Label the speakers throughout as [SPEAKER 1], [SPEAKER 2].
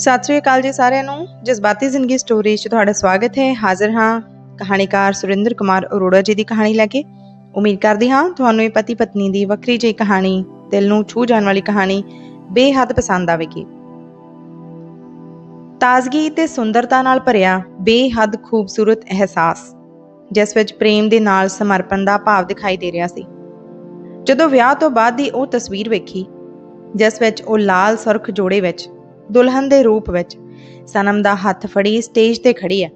[SPEAKER 1] ਸਤਿ ਸ੍ਰੀ ਅਕਾਲ ਜੀ ਸਾਰਿਆਂ ਨੂੰ। ਜਜ਼ਬਾਤੀ ਜ਼ਿੰਦਗੀ ਸਟੋਰੀ 'ਚ ਤੁਹਾਡਾ ਸਵਾਗਤ ਹੈ। ਹਾਜ਼ਰ ਹਾਂ ਕਹਾਣੀਕਾਰ ਸੁਰਿੰਦਰ ਕੁਮਾਰ ਅਰੋੜਾ ਜੀ ਦੀ ਕਹਾਣੀ ਲੈ ਕੇ। ਉਮੀਦ ਕਰਦੀ ਹਾਂ ਤੁਹਾਨੂੰ ਇਹ ਪਤੀ ਪਤਨੀ ਦੀ ਵੱਖਰੀ ਜਿਹੀ ਕਹਾਣੀ, ਦਿਲ ਨੂੰ ਛੂ ਜਾਣ ਵਾਲੀ ਕਹਾਣੀ ਬੇਹੱਦ ਪਸੰਦ ਆਵੇਗੀ। ਤਾਜ਼ਗੀ ਤੇ ਸੁੰਦਰਤਾ ਨਾਲ ਭਰਿਆ ਬੇਹੱਦ ਖੂਬਸੂਰਤ ਅਹਿਸਾਸ, ਜਿਸ ਵਿੱਚ ਪ੍ਰੇਮ ਦੇ ਨਾਲ ਸਮਰਪਣ ਦਾ ਭਾਵ ਦਿਖਾਈ ਦੇ ਰਿਹਾ ਸੀ। ਜਦੋਂ ਵਿਆਹ ਤੋਂ ਬਾਅਦ ਦੀ ਉਹ ਤਸਵੀਰ ਵੇਖੀ, ਜਿਸ ਵਿੱਚ ਉਹ ਲਾਲ ਸੁਰਖ ਜੋੜੇ ਵਿੱਚ ਦੁਲਹਨ ਦੇ ਰੂਪ ਵਿੱਚ। ਸਨਮ ਦਾ ਹੱਥ ਫੜੀ ਸਟੇਜ ਤੇ ਖੜੀ ਹੈ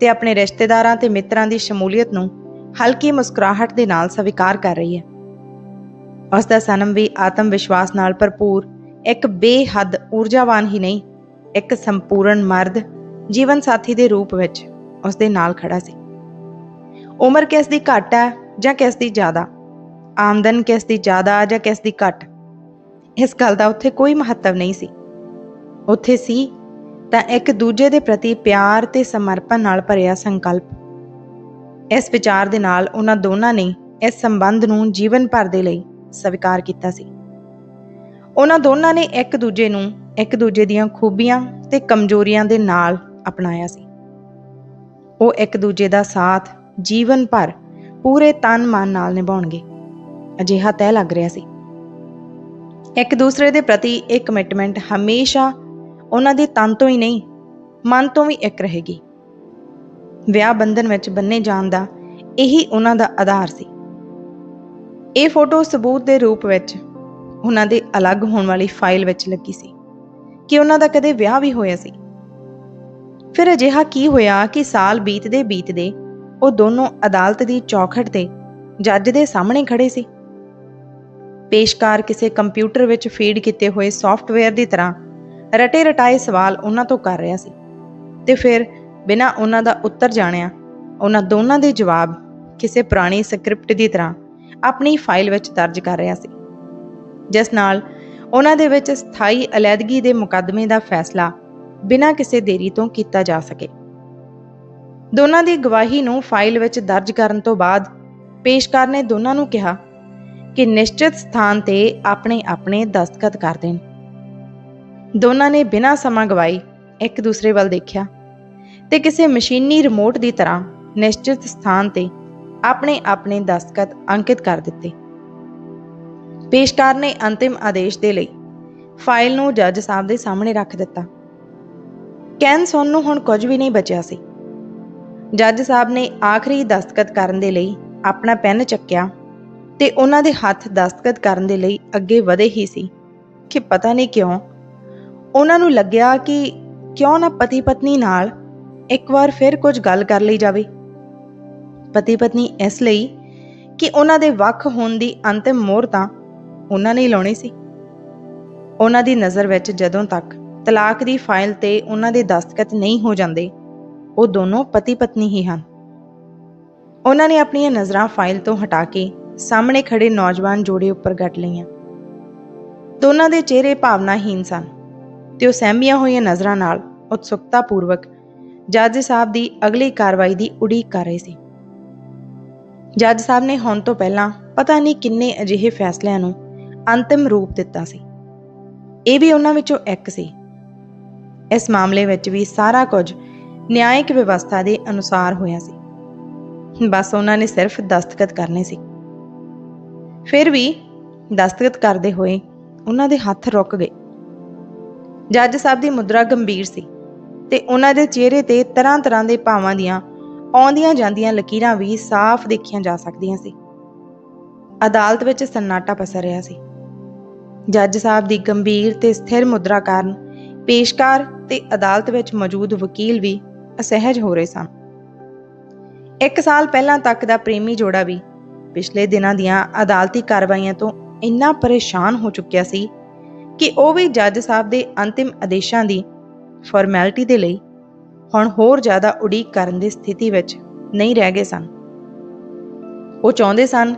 [SPEAKER 1] ਤੇ ਆਪਣੇ ਰਿਸ਼ਤੇਦਾਰਾਂ ਤੇ ਮਿੱਤਰਾਂ ਦੀ ਸ਼ਮੂਲੀਅਤ ਨੂੰ ਹਲਕੀ ਮੁਸਕਰਾਹਟ ਦੇ ਨਾਲ ਸਵੀਕਾਰ ਕਰ ਰਹੀ ਹੈ। ਉਸ ਦਾ ਸਨਮ ਵੀ ਆਤਮ ਵਿਸ਼ਵਾਸ ਨਾਲ ਭਰਪੂਰ, ਇੱਕ ਬੇਹੱਦ ਊਰਜਾਵਾਨ ਹੀ ਨਹੀਂ, ਇੱਕ ਸੰਪੂਰਨ ਮਰਦ, ਜੀਵਨ ਸਾਥੀ ਦੇ ਰੂਪ ਵਿੱਚ ਉਸ ਦੇ ਨਾਲ ਖੜਾ ਸੀ। ਉਮਰ ਕਿਸ ਦੀ ਘੱਟ ਹੈ ਜਾਂ ਕਿਸ ਦੀ ਜ਼ਿਆਦਾ? ਆਮਦਨ ਕਿਸ ਦੀ ਜ਼ਿਆਦਾ ਜਾਂ ਕਿਸ ਦੀ ਘੱਟ? ਇਸ ਗੱਲ ਦਾ ਉੱਥੇ ਕੋਈ ਮਹੱਤਵ ਨਹੀਂ ਸੀ। ਉੱਥੇ ਸੀ, ਤਾਂ ਇੱਕ ਦੂਜੇ ਦੇ ਪ੍ਰਤੀ ਪਿਆਰ ਤੇ ਸਮਰਪਣ ਨਾਲ ਭਰਿਆ ਸੰਕਲਪ। ਇਸ ਵਿਚਾਰ ਦੇ ਨਾਲ ਉਹਨਾਂ ਦੋਨਾਂ ਨੇ ਇਸ ਸੰਬੰਧ ਨੂੰ ਜੀਵਨ ਭਰ ਦੇ ਲਈ ਸਵੀਕਾਰ ਕੀਤਾ ਸੀ। ਉਹਨਾਂ ਦੋਨਾਂ ਨੇ ਇੱਕ ਦੂਜੇ ਨੂੰ ਇੱਕ ਦੂਜੇ ਦੀਆਂ ਖੂਬੀਆਂ ਤੇ ਕਮਜ਼ੋਰੀਆਂ ਦੇ ਨਾਲ ਅਪਣਾਇਆ ਸੀ। ਉਹ ਇੱਕ ਦੂਜੇ ਦਾ ਸਾਥ, ਜੀਵਨ ਭਰ ਪੂਰੇ ਤਨ ਮਨ ਨਾਲ ਨਿਭਾਉਣਗੇ। ਅਜਿਹਾ ਤੈਅ ਲੱਗ ਰਿਹਾ ਸੀ। ਇੱਕ ਦੂਸਰੇ ਦੇ ਪ੍ਰਤੀ ਇਹ ਕਮਿਟਮੈਂਟ ਹਮੇਸ਼ਾ ਉਹਨਾਂ ਦੇ ਤਨ ਤੋਂ ਹੀ ਨਹੀਂ, ਮਨ ਤੋਂ ਵੀ ਇੱਕ ਰਹੇਗੀ। ਵਿਆਹ ਬੰਧਨ ਵਿੱਚ ਬੰਨੇ ਜਾਣ ਦਾ ਇਹੀ ਉਹਨਾਂ ਦਾ ਆਧਾਰ ਸੀ। ਇਹ ਫੋਟੋ ਸਬੂਤ ਦੇ ਰੂਪ ਵਿੱਚ ਉਹਨਾਂ ਦੇ ਅਲੱਗ ਹੋਣ ਵਾਲੀ ਫਾਈਲ ਵਿੱਚ ਲੱਗੀ ਸੀ ਕਿ ਉਹਨਾਂ ਦਾ ਕਦੇ ਵਿਆਹ ਵੀ ਹੋਇਆ ਸੀ। ਫਿਰ ਅਜਿਹਾ ਕੀ ਹੋਇਆ ਕਿ ਸਾਲ ਬੀਤਦੇ ਬੀਤਦੇ ਉਹ ਦੋਨੋਂ ਅਦਾਲਤ ਦੀ ਚੌਖਟ ਤੇ ਜੱਜ ਦੇ ਸਾਹਮਣੇ ਖੜੇ ਸੀ। ਪੇਸ਼ਕਾਰ ਕਿਸੇ ਕੰਪਿਊਟਰ ਵਿੱਚ ਫੀਡ ਕੀਤੇ ਹੋਏ ਸੌਫਟਵੇਅਰ ਦੀ ਤਰ੍ਹਾਂ ਰਟੇ ਰਟਾਏ ਸਵਾਲ ਉਹਨਾਂ ਤੋਂ ਕਰ ਰਿਹਾ ਸੀ। ਤੇ ਫਿਰ ਬਿਨਾਂ ਉਹਨਾਂ ਦਾ ਉੱਤਰ ਜਾਣਿਆ, ਉਹਨਾਂ ਦੋਨਾਂ ਦੇ ਜਵਾਬ ਕਿਸੇ ਪੁਰਾਣੀ ਸਕ੍ਰਿਪਟ ਦੀ ਤਰ੍ਹਾਂ ਆਪਣੀ ਫਾਈਲ ਵਿੱਚ ਦਰਜ ਕਰ ਰਿਹਾ ਸੀ। ਜਿਸ ਨਾਲ ਉਹਨਾਂ ਦੇ ਵਿੱਚ ਸਥਾਈ ਅਲੈਦਗੀ ਦੇ ਮੁਕੱਦਮੇ ਦਾ ਫੈਸਲਾ ਬਿਨਾਂ ਕਿਸੇ ਦੇਰੀ ਤੋਂ ਕੀਤਾ ਜਾ ਸਕੇ। ਦੋਨਾਂ ਦੀ ਗਵਾਹੀ ਨੂੰ ਫਾਈਲ ਵਿੱਚ ਦਰਜ ਕਰਨ ਤੋਂ ਬਾਅਦ ਪੇਸ਼ਕਾਰ ਨੇ ਦੋਨਾਂ ਨੂੰ ਕਿਹਾ ਕਿ ਨਿਸ਼ਚਿਤ ਸਥਾਨ ਤੇ ਆਪਣੇ ਆਪਣੇ ਦਸਤਖਤ ਕਰ ਦੇਣ। ਦੋਨਾਂ ਨੇ ਬਿਨਾਂ ਸਮਾਂ ਗਵਾਏ ਇੱਕ ਦੂਸਰੇ ਵੱਲ ਦੇਖਿਆ ਤੇ ਕਿਸੇ ਮਸ਼ੀਨੀ ਰਿਮੋਟ ਦੀ ਤਰ੍ਹਾਂ ਨਿਸ਼ਚਿਤ ਸਥਾਨ ਤੇ ਆਪਣੇ ਆਪਣੇ ਦਸਤਖਤ ਅੰਕਿਤ ਕਰ ਦਿੱਤੇ। ਪੇਸ਼ਕਾਰ ਨੇ ਅੰਤਿਮ ਆਦੇਸ਼ ਦੇ ਲਈ ਫਾਈਲ ਨੂੰ ਜੱਜ ਸਾਹਿਬ ਦੇ ਸਾਹਮਣੇ ਰੱਖ ਦਿੱਤਾ। ਕੈਨ ਸੌਨ ਨੂੰ ਹੁਣ ਕੁਝ ਵੀ ਨਹੀਂ ਬਚਿਆ ਸੀ। ਜੱਜ ਸਾਹਿਬ ਨੇ ਆਖਰੀ ਦਸਤਖਤ ਕਰਨ ਦੇ ਲਈ ਆਪਣਾ ਪੈਨ ਚੱਕਿਆ ਤੇ ਉਹਨਾਂ ਦੇ ਹੱਥ ਦਸਤਖਤ ਕਰਨ ਦੇ ਲਈ ਅੱਗੇ ਵਧੇ ਹੀ ਸੀ ਕਿ ਪਤਾ ਨਹੀਂ ਕਿਉਂ ਉਹਨਾਂ ਨੂੰ ਲੱਗਿਆ ਕਿ ਕਿਉਂ ਨਾ ਪਤੀ ਪਤਨੀ ਨਾਲ ਇੱਕ ਵਾਰ ਫਿਰ ਕੁਝ ਗੱਲ ਕਰ ਲਈ ਜਾਵੇ। ਪਤੀ ਪਤਨੀ ਇਸ ਲਈ ਕਿ ਉਹਨਾਂ ਦੇ ਵੱਖ ਹੋਣ ਦੀ ਅੰਤਿਮ ਮੋਹਰ ਤਾਂ ਉਹਨਾਂ ਨੇ ਲਾਉਣੀ ਸੀ। ਉਹਨਾਂ ਦੀ ਨਜ਼ਰ ਵਿੱਚ ਜਦੋਂ ਤੱਕ ਤਲਾਕ ਦੀ ਫਾਈਲ ਤੇ ਉਹਨਾਂ ਦੇ ਦਸਤਖਤ ਨਹੀਂ ਹੋ ਜਾਂਦੇ, ਉਹ ਦੋਨੋਂ ਪਤੀ ਪਤਨੀ ਹੀ ਹਨ। ਉਹਨਾਂ ਨੇ ਆਪਣੀਆਂ ਨਜ਼ਰਾਂ ਫਾਈਲ ਤੋਂ ਹਟਾ ਕੇ ਸਾਹਮਣੇ ਖੜੇ ਨੌਜਵਾਨ ਜੋੜੇ ਉੱਪਰ ਗੱਟ ਲਈਆਂ। ਦੋਨਾਂ ਦੇ ਚਿਹਰੇ ਭਾਵਨਾਹੀਨ ਸਨ। ਤੇ ਉਹ ਸਹਿਮੀਆਂ ਹੋਈਆਂ ਨਜ਼ਰਾਂ ਨਾਲ ਉਤਸੁਕਤਾ ਪੂਰਵਕ ਜੱਜ ਸਾਹਿਬ ਦੀ ਅਗਲੀ ਕਾਰਵਾਈ ਦੀ ਉਡੀਕ ਕਰ ਰਹੇ ਸੀ। ਜੱਜ ਸਾਹਿਬ ਨੇ ਹੁਣ ਤੋਂ ਪਹਿਲਾਂ ਪਤਾ ਨਹੀਂ ਕਿੰਨੇ ਅਜਿਹੇ ਫੈਸਲਿਆਂ ਨੂੰ ਅੰਤਿਮ ਰੂਪ ਦਿੱਤਾ ਸੀ। ਇਹ ਵੀ ਉਹਨਾਂ ਵਿੱਚੋਂ ਇੱਕ ਸੀ। ਇਸ ਮਾਮਲੇ ਵਿੱਚ ਵੀ ਸਾਰਾ ਕੁਝ ਨਿਆਇਕ ਵਿਵਸਥਾ ਦੇ ਅਨੁਸਾਰ ਹੋਇਆ ਸੀ। ਬਸ ਉਹਨਾਂ ਨੇ ਸਿਰਫ ਦਸਤਖਤ ਕਰਨੇ ਸੀ। ਫਿਰ ਵੀ ਦਸਤਖਤ ਕਰਦੇ ਹੋਏ ਉਹਨਾਂ ਦੇ ਹੱਥ ਰੁਕ ਗਏ। ਜੱਜ ਸਾਹਿਬ ਦੀ ਮੁਦਰਾ ਗੰਭੀਰ ਸੀ ਤੇ ਉਹਨਾਂ ਦੇ ਚਿਹਰੇ ਤੇ ਤਰ੍ਹਾਂ-ਤਰ੍ਹਾਂ ਦੇ ਭਾਵਾਂ ਦੀਆਂ ਆਉਂਦੀਆਂ ਜਾਂਦੀਆਂ ਲਕੀਰਾਂ ਵੀ ਸਾਫ਼ ਦੇਖੀਆਂ ਜਾ ਸਕਦੀਆਂ ਸੀ। ਅਦਾਲਤ ਵਿੱਚ ਸੰਨਾਟਾ ਪਸਰ ਰਿਹਾ ਸੀ। ਜੱਜ ਸਾਹਿਬ ਦੀ ਗੰਭੀਰ ਤੇ ਸਥਿਰ ਮੁਦਰਾ ਕਾਰਨ ਪੇਸ਼ਕਾਰ ਤੇ ਅਦਾਲਤ ਵਿੱਚ ਮੌਜੂਦ ਵਕੀਲ ਵੀ ਅਸਹਿਜ ਹੋ ਰਹੇ ਸਨ। ਇੱਕ ਸਾਲ ਪਹਿਲਾਂ ਤੱਕ ਦਾ ਪ੍ਰੇਮੀ ਜੋੜਾ ਵੀ ਪਿਛਲੇ ਦਿਨਾਂ ਦੀਆਂ ਅਦਾਲਤੀ ਕਾਰਵਾਈਆਂ ਤੋਂ ਇੰਨਾ ਪਰੇਸ਼ਾਨ ਹੋ ਚੁੱਕਿਆ ਸੀ ਕਿ ਉਹ ਵੀ ਜੱਜ ਸਾਹਿਬ ਦੇ ਅੰਤਿਮ ਆਦੇਸ਼ਾਂ ਦੀ ਫਾਰਮੈਲਿਟੀ ਦੇ ਲਈ ਹੁਣ ਹੋਰ ਜ਼ਿਆਦਾ ਉਡੀਕ ਕਰਨ ਦੀ ਸਥਿਤੀ ਵਿੱਚ ਨਹੀਂ ਰਹਿ ਗਏ ਸਨ। ਉਹ ਚਾਹੁੰਦੇ ਸਨ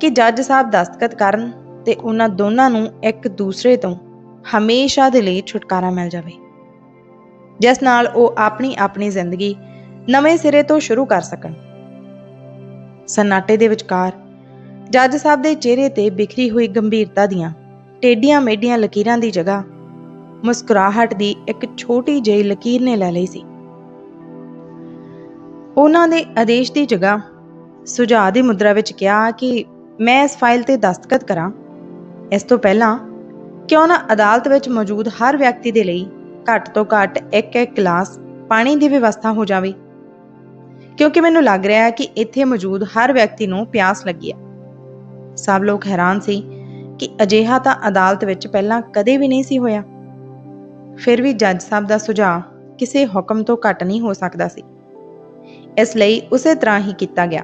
[SPEAKER 1] ਕਿ ਜੱਜ ਸਾਹਿਬ ਦਸਤਖਤ ਕਰਨ ਤੇ ਉਹਨਾਂ ਦੋਨਾਂ ਨੂੰ ਇੱਕ ਦੂਸਰੇ ਤੋਂ ਹਮੇਸ਼ਾ ਦੇ ਲਈ ਛੁਟਕਾਰਾ ਮਿਲ ਜਾਵੇ। ਜਿਸ ਨਾਲ ਉਹ ਆਪਣੀ ਆਪਣੀ ਜ਼ਿੰਦਗੀ ਨਵੇਂ ਸਿਰੇ ਤੋਂ ਸ਼ੁਰੂ ਕਰ ਸਕਣ। ਸਨਾਟੇ ਦੇ ਵਿਚਕਾਰ ਜੱਜ ਸਾਹਿਬ ਦੇ ਚਿਹਰੇ ਤੇ ਬਿਖਰੀ ਹੋਈ ਗੰਭੀਰਤਾ ਦੀਆਂ ਟੇਡੀਆਂ ਮੇਡੀਆਂ ਲਕੀਰਾਂ ਦੀ ਜਗ੍ਹਾ। ਮੁਸਕਰਾਹਟ ਦੀ ਇੱਕ ਛੋਟੀ ਜਿਹੀ ਲਕੀਰ ਨੇ ਲੈ ਲਈ ਸੀ। ਉਹਨਾਂ ਦੇ ਆਦੇਸ਼ ਦੀ ਜਗ੍ਹਾ ਸੁਝਾਅ ਦੀ ਮੁਦਰਾ ਵਿੱਚ ਕਿਹਾ ਕਿ ਮੈਂ ਇਸ ਫਾਈਲ ਤੇ ਦਸਤਖਤ ਕਰਾਂ। ਇਸ ਤੋਂ ਪਹਿਲਾਂ ਕਿਉਂ ਨਾ ਅਦਾਲਤ ਵਿੱਚ ਮੌਜੂਦ ਹਰ ਵਿਅਕਤੀ ਦੇ ਲਈ ਘੱਟ ਤੋਂ ਘੱਟ ਇੱਕ ਇੱਕ ਗਲਾਸ ਪਾਣੀ ਦੀ ਵਿਵਸਥਾ ਹੋ ਜਾਵੇ। ਕਿਉਂਕਿ ਮੈਨੂੰ ਲੱਗ ਰਿਹਾ ਹੈ ਕਿ ਇੱਥੇ ਮੌਜੂਦ ਹਰ ਵਿਅਕਤੀ ਨੂੰ ਪਿਆਸ ਲੱਗੀ ਹੈ। ਸਭ ਲੋਕ ਹੈਰਾਨ ਸੀ ਕਿ ਅਜਿਹਾ ਤਾਂ ਅਦਾਲਤ ਵਿੱਚ ਪਹਿਲਾਂ ਕਦੇ ਵੀ ਨਹੀਂ ਸੀ ਹੋਇਆ। ਫਿਰ ਵੀ ਜੱਜ ਸਾਹਿਬ ਦਾ ਸੁਝਾਅ ਕਿਸੇ ਹੁਕਮ ਤੋਂ ਘੱਟ ਨਹੀਂ ਹੋ ਸਕਦਾ ਸੀ। ਇਸ ਲਈ ਉਸੇ ਤਰ੍ਹਾਂ ਹੀ ਕੀਤਾ ਗਿਆ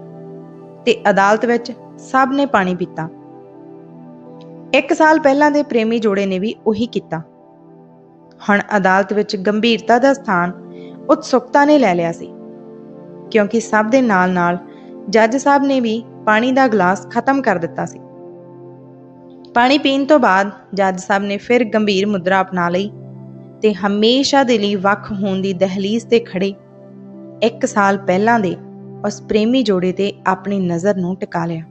[SPEAKER 1] ਤੇ ਅਦਾਲਤ ਵਿੱਚ ਸਭ ਨੇ ਪਾਣੀ ਪੀਤਾ। ਇੱਕ ਸਾਲ ਪਹਿਲਾਂ ਦੇ ਪ੍ਰੇਮੀ ਜੋੜੇ ਨੇ ਵੀ ਉਹੀ ਕੀਤਾ। ਹੁਣ ਅਦਾਲਤ ਵਿੱਚ ਗੰਭੀਰਤਾ ਦਾ ਸਥਾਨ ਉਤਸੁਕਤਾ ਨੇ ਲੈ ਲਿਆ ਸੀ। ਕਿਉਂਕਿ ਸਭ ਦੇ ਨਾਲ-ਨਾਲ ਜੱਜ ਸਾਹਿਬ ਨੇ ਵੀ ਪਾਣੀ ਦਾ ਗਲਾਸ ਖਤਮ ਕਰ ਦਿੱਤਾ ਸੀ। ਪਾਣੀ ਪੀਣ ਤੋਂ ਬਾਅਦ ਜੱਜ ਸਾਹਿਬ ਨੇ ਫਿਰ ਗੰਭੀਰ ਮੁਦਰਾ ਅਪਣਾ ਲਈ ਤੇ ਹਮੇਸ਼ਾ ਦੇ ਲਈ ਵੱਖ ਹੋਣ ਦੀ ਦਹਲੀਜ਼ ਤੇ ਖੜੇ। ਇੱਕ ਸਾਲ ਪਹਿਲਾਂ ਦੇ ਉਸ ਪ੍ਰੇਮੀ ਜੋੜੇ ਤੇ ਆਪਣੀ ਨਜ਼ਰ ਨੂੰ ਟਿਕਾ ਲਿਆ।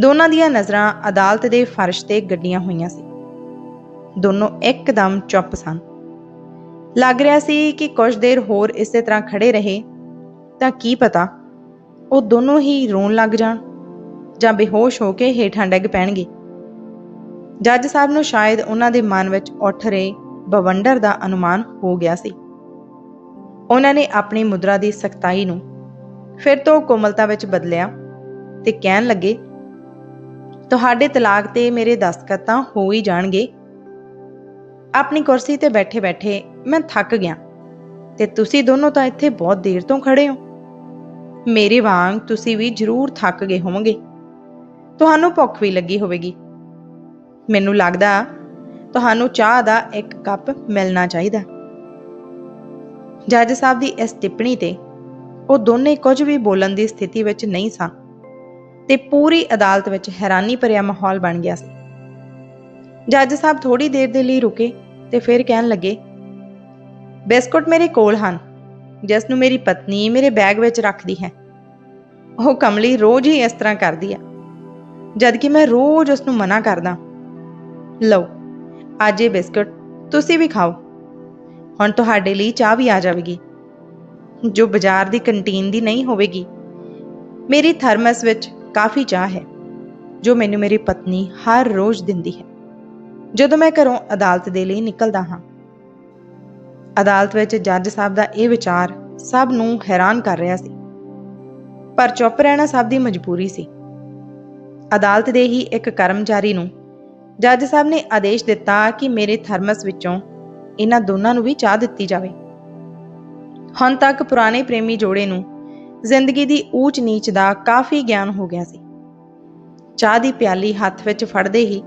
[SPEAKER 1] ਦੋਨਾਂ ਦੀਆਂ ਨਜ਼ਰਾਂ ਅਦਾਲਤ ਦੇ ਫਰਸ਼ ਤੇ ਗੱਡੀਆਂ ਹੋਈਆਂ ਸੀ। ਦੋਨੋਂ ਇੱਕਦਮ ਚੁੱਪ ਸਨ। ਲੱਗ ਰਿਹਾ ਸੀ ਕਿ ਕੁਝ ਦੇਰ ਹੋਰ ਇਸੇ ਤਰ੍ਹਾਂ ਖੜੇ ਰਹੇ ਤਾਂ ਕੀ ਪਤਾ ਉਹ ਦੋਨੋਂ ਹੀ ਰੋਣ ਲੱਗ ਜਾਣ। ਜਾਂ ਬੇਹੋਸ਼ ਹੋ ਕੇ ਹੇਠਾਂ ਡਿੱਗ ਪੈਣਗੇ। ਜੱਜ ਸਾਹਿਬ ਨੂੰ ਸ਼ਾਇਦ ਉਹਨਾਂ ਦੇ ਮਨ ਵਿੱਚ ਉੱਠ ਰਹੇ ਬਵੰਡਰ ਦਾ ਅਨੁਮਾਨ ਹੋ ਗਿਆ ਸੀ। ਉਹਨਾਂ ਨੇ ਆਪਣੀ ਮੁਦਰਾ ਦੀ ਸਖਤਾਈ ਨੂੰ ਫਿਰ ਤੋਂ ਕੋਮਲਤਾ ਵਿੱਚ ਬਦਲਿਆ ਤੇ ਕਹਿਣ ਲੱਗੇ, ਤੁਹਾਡੇ ਤਲਾਕ ਤੇ ਮੇਰੇ ਦਸਤਖਤ ਤਾਂ ਹੋ ਹੀ ਜਾਣਗੇ। ਆਪਣੀ ਕੁਰਸੀ ਤੇ ਬੈਠੇ-ਬੈਠੇ ਮੈਂ ਥੱਕ ਗਿਆ ਤੇ ਤੁਸੀਂ ਦੋਨੋਂ ਤਾਂ ਇੱਥੇ ਬਹੁਤ ਦੇਰ ਤੋਂ ਖੜੇ ਹੋ। ਮੇਰੇ ਵਾਂਗ ਤੁਸੀਂ ਵੀ ਜ਼ਰੂਰ ਥੱਕ ਗਏ ਹੋਵੋਗੇ। ਤੁਹਾਨੂੰ ਭੁੱਖ ਵੀ ਲੱਗੀ ਹੋਵੇਗੀ। ਮੈਨੂੰ ਲੱਗਦਾ ਤੁਹਾਨੂੰ ਚਾਹ ਦਾ ਇੱਕ ਕੱਪ ਮਿਲਣਾ ਚਾਹੀਦਾ। ਜੱਜ ਸਾਹਿਬ ਦੀ ਇਸ ਟਿੱਪਣੀ ਤੇ ਉਹ ਦੋਨੇ ਕੁਝ ਵੀ ਬੋਲਣ ਦੀ ਸਥਿਤੀ ਵਿੱਚ ਨਹੀਂ ਸਨ ਤੇ ਪੂਰੀ ਅਦਾਲਤ ਵਿੱਚ ਹੈਰਾਨੀ ਭਰਿਆ ਮਾਹੌਲ ਬਣ ਗਿਆ ਸੀ। ਜੱਜ ਸਾਹਿਬ ਥੋੜੀ ਦੇਰ ਦੇ ਲਈ ਰੁਕੇ ਤੇ ਫਿਰ ਕਹਿਣ ਲੱਗੇ, ਬਿਸਕੁਟ ਮੇਰੇ ਕੋਲ ਹਨ, ਜਿਸ ਨੂੰ ਮੇਰੀ ਪਤਨੀ ਮੇਰੇ ਬੈਗ ਵਿੱਚ ਰੱਖਦੀ ਹੈ। ਉਹ ਕਮਲੀ ਰੋਜ਼ ਹੀ ਇਸ ਤਰ੍ਹਾਂ ਕਰਦੀ ਹੈ। ਜਦ ਕਿ ਮੈਂ ਰੋਜ਼ ਉਸ ਨੂੰ ਮਨਾ ਕਰਦਾ। ਲਓ, ਅੱਜ ਇਹ ਬਿਸਕੁਟ ਤੁਸੀਂ ਵੀ ਖਾਓ। ਹੁਣ ਤੁਹਾਡੇ ਲਈ ਚਾਹ ਵੀ ਆ ਜਾਵੇਗੀ। ਜੋ ਬਾਜ਼ਾਰ ਦੀ ਕੰਟੀਨ ਦੀ ਨਹੀਂ ਹੋਵੇਗੀ, ਮੇਰੀ ਥਰਮਸ ਵਿੱਚ ਕਾਫੀ ਚਾਹ ਹੈ, ਜੋ ਮੈਨੂੰ ਮੇਰੀ ਪਤਨੀ ਹਰ ਰੋਜ਼ ਦਿੰਦੀ ਹੈ। ਜਦੋਂ ਮੈਂ ਘਰੋਂ ਅਦਾਲਤ ਦੇ ਲਈ ਨਿਕਲਦਾ ਹਾਂ, ਅਦਾਲਤ ਵਿੱਚ ਜੱਜ ਸਾਹਿਬ ਦਾ ਇਹ ਵਿਚਾਰ ਸਭ ਨੂੰ ਹੈਰਾਨ ਕਰ ਰਿਹਾ ਸੀ। ਪਰ ਚੁੱਪ ਰਹਿਣਾ ਸਭ ਦੀ ਮਜਬੂਰੀ ਸੀ। ਅਦਾਲਤ ਦੇ ਹੀ ਇੱਕ ਕਰਮਚਾਰੀ ਨੂੰ। ਜੱਜ ਸਾਹਿਬ ਨੇ ਆਦੇਸ਼ ਦਿੱਤਾ ਕਿ ਮੇਰੇ ਥਰਮਸ ਵਿੱਚੋਂ ਇਹਨਾਂ ਦੋਨਾਂ ਨੂੰ ਵੀ ਚਾਹ ਦਿੱਤੀ ਜਾਵੇ। ਹੁਣ ਤੱਕ ਪੁਰਾਣੇ ਪ੍ਰੇਮੀ ਜੋੜੇ ਨੂੰ ਜ਼ਿੰਦਗੀ ਦੀ ਊਚ ਨੀਚ ਦਾ ਕਾਫੀ ਗਿਆਨ ਹੋ ਗਿਆ ਸੀ। ਚਾਹ ਦੀ ਪਿਆਲੀ ਹੱਥ ਵਿੱਚ ਫੜਦੇ ਹੀ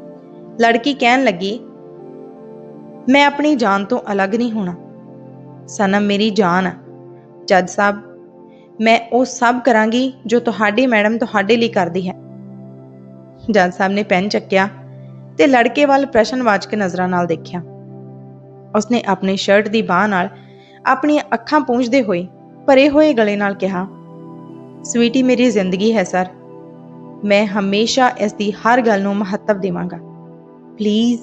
[SPEAKER 1] ਲੜਕੀ ਕਹਿਣ ਲੱਗੀ, ਮੈਂ ਆਪਣੀ ਜਾਨ ਤੋਂ ਅਲੱਗ ਨਹੀਂ ਹੋਣਾ। ਸਨਮ ਮੇਰੀ ਜਾਨ ਆ। ਜੱਜ ਸਾਹਿਬ, ਮੈਂ ਉਹ ਸਭ ਕਰਾਂਗੀ ਜੋ ਤੁਹਾਡੀ ਮੈਡਮ ਤੁਹਾਡੇ ਲਈ ਕਰਦੀ ਹੈ। ਜੱਜ ਸਾਹਿਬ ਨੇ ਪੈਨ ਚੱਕਿਆ ਤੇ ਲੜਕੇ ਵੱਲ ਪ੍ਰਸ਼ਨਵਾਚਕ ਨਜ਼ਰਾਂ ਨਾਲ ਦੇਖਿਆ। ਉਸਨੇ ਆਪਣੀ ਸ਼ਰਟ ਦੀ ਬਾਹ ਨਾਲ ਆਪਣੀਆਂ ਅੱਖਾਂ ਪੂੰਝਦੇ ਹੋਏ ਭਰੇ ਹੋਏ ਗਲੇ ਨਾਲ ਕਿਹਾ, ਸਵੀਟੀ, ਮੇਰੀ ਜ਼ਿੰਦਗੀ ਹੈ, ਸਰ। ਮੈਂ ਹਮੇਸ਼ਾ ਇਸ ਦੀ ਹਰ ਗੱਲ ਨੂੰ ਮਹੱਤਵ ਦੇਵਾਂਗਾ। ਪਲੀਜ਼,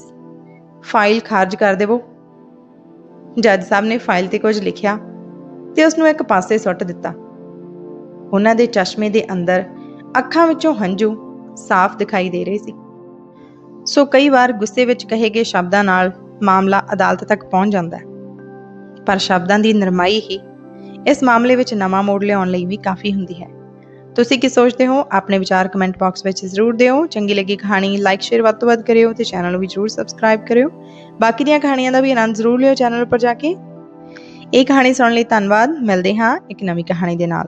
[SPEAKER 1] ਫਾਈਲ ਖਾਰਜ ਕਰ ਦੇਵੋ। ਜੱਜ ਸਾਹਿਬ ਨੇ ਫਾਈਲ ਤੇ ਕੁਝ ਲਿਖਿਆ ਤੇ ਉਸ ਨੂੰ ਇੱਕ ਪਾਸੇ ਸੁੱਟ ਦਿੱਤਾ। ਉਹਨਾਂ ਦੇ ਚਸ਼ਮੇ ਦੇ ਅੰਦਰ ਅੱਖਾਂ ਵਿੱਚੋਂ ਹੰਝੂ ਸਾਫ਼ ਦਿਖਾਈ ਦੇ ਰਹੇ ਸੀ। ਸੋ ਕਈ ਵਾਰ ਗੁੱਸੇ ਵਿੱਚ ਕਹੇ ਗਏ ਸ਼ਬਦਾਂ ਨਾਲ ਮਾਮਲਾ ਅਦਾਲਤ ਤੱਕ ਪਹੁੰਚ ਜਾਂਦਾ ਹੈ। ਪਰ ਸ਼ਬਦਾਂ ਦੀ ਨਰਮਾਈ ਹੀ ਇਸ ਮਾਮਲੇ ਵਿੱਚ ਨਵਾਂ ਮੋੜ ਲਿਆਉਣ ਲਈ ਵੀ ਕਾਫੀ ਹੁੰਦੀ ਹੈ। ਤੁਸੀਂ ਕੀ ਸੋਚਦੇ ਹੋ? ਆਪਣੇ ਵਿਚਾਰ ਕਮੈਂਟ ਬਾਕਸ ਵਿੱਚ ਜ਼ਰੂਰ ਦਿਓ। ਚੰਗੀ ਲੱਗੀ ਕਹਾਣੀ ਲਾਈਕ ਸ਼ੇਅਰ ਵੱਧ ਤੋਂ ਵੱਧ ਕਰਿਓ ਤੇ ਚੈਨਲ ਨੂੰ ਵੀ ਜ਼ਰੂਰ ਸਬਸਕ੍ਰਾਈਬ ਕਰਿਓ। ਬਾਕੀ ਦੀਆਂ ਕਹਾਣੀਆਂ ਦਾ ਵੀ ਆਨੰਦ ਜ਼ਰੂਰ ਲਿਓ ਚੈਨਲ ਉੱਪਰ ਜਾ ਕੇ। ਇਹ ਕਹਾਣੀ ਸੁਣਨ ਲਈ ਧੰਨਵਾਦ। ਮਿਲਦੇ ਹਾਂ ਇੱਕ ਨਵੀਂ ਕਹਾਣੀ ਦੇ ਨਾਲ।